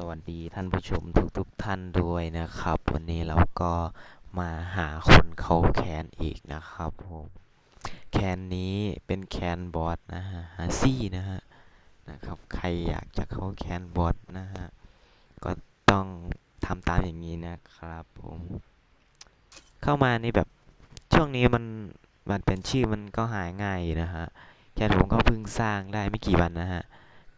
สวัสดีท่านผู้ชมทุกๆทท่านด้วยนะครับ วันนี้เราก็มาหาคนเขาแคนอีกนะครับผมแคนนี้เป็นแคนบอทนะฮะฮาซี่นะฮะนะครับใครอยากจะเข้าแคนบอทนะฮะก็ต้องทำตามอย่างนี้นะครับผมเข้ามานี่แบบช่วงนี้มันมันเป็นชื่อมันก็หายง่ายนะฮะแคนผมก็เพิ่งสร้างได้ไม่กี่วันนะฮะ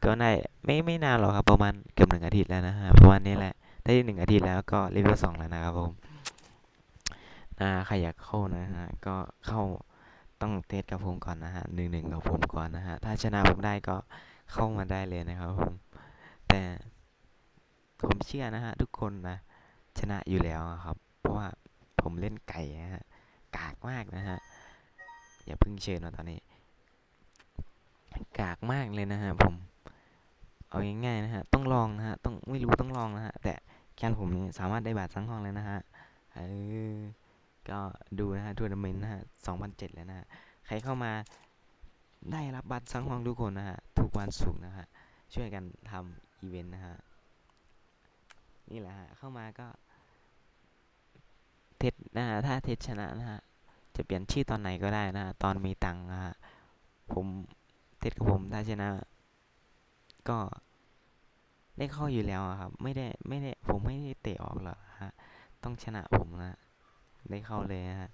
ก็ได้ไม่ไม่นานหรอกครับประมาณเกือบหนึ่งอาทิตย์แล้วนะฮะประมาณนี้แหละได้หนึ่งอาทิตย์แล้วก็รีวิวสองแล้วนะครับผมอ่าใครอยากเข้านะฮะก็เข้าต้องเทสกับผมก่อนนะฮะหนึ่งหนึ่งกับผมก่อนนะฮะถ้าชนะผมได้ก็เข้ามาได้เลยนะครับผมแต่ผมเชื่อนะฮะทุกคนนะชนะอยู่แล้วครับ เพราะว่าผมเล่นไก่นะฮะกากมากนะฮะอย่าเพิ่งเชิญมาตอนนี้ กากมากเลยนะฮะผม เอาง่ายๆนะฮะ ต้องลองนะฮะ ต้องไม่รู้ต้องลองนะฮะ แต่แคนผมสามารถได้บาทสังห้องเลยนะฮะ เออ ก็ดูนะฮะทัวร์นาเมนต์นะฮะสองพันเจ็ดแล้วนะฮะ ใครเข้ามาได้รับบัตรสังห้องทุกคนนะฮะ ทุกวันศุกร์นะฮะ ช่วยกันทำอีเวนต์นะฮะ นี่แหละฮะ เข้ามาก็ เทสนะฮะ ถ้าเทสชนะนะฮะ จะเปลี่ยนชื่อตอนไหนก็ได้นะฮะ ตอนมีตังค์นะฮะ ผมเทสกับผมถ้าชนะ ก็ได้เข้าอยู่แล้วครับ ไม่ได้ไม่ได้ผมไม่ได้เตะออกหรอกฮะ ต้องชนะผมนะ ได้เข้าเลยฮะ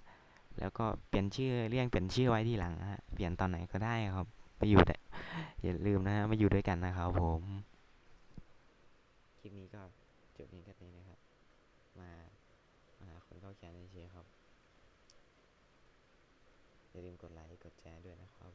แล้วก็เปลี่ยนชื่อเรียกเปลี่ยนชื่อไว้ทีหลังฮะ เปลี่ยนตอนไหนก็ได้ครับ ไปอยู่ได้อย่าลืมนะฮะมาอยู่ด้วยกันนะครับผม คลิปนี้ก็จบเพียงแค่นี้นะครับ มามาหาคนเข้าแคนเฉยๆครับ อย่าลืมกดไลค์กดแชร์ด้วยนะครับ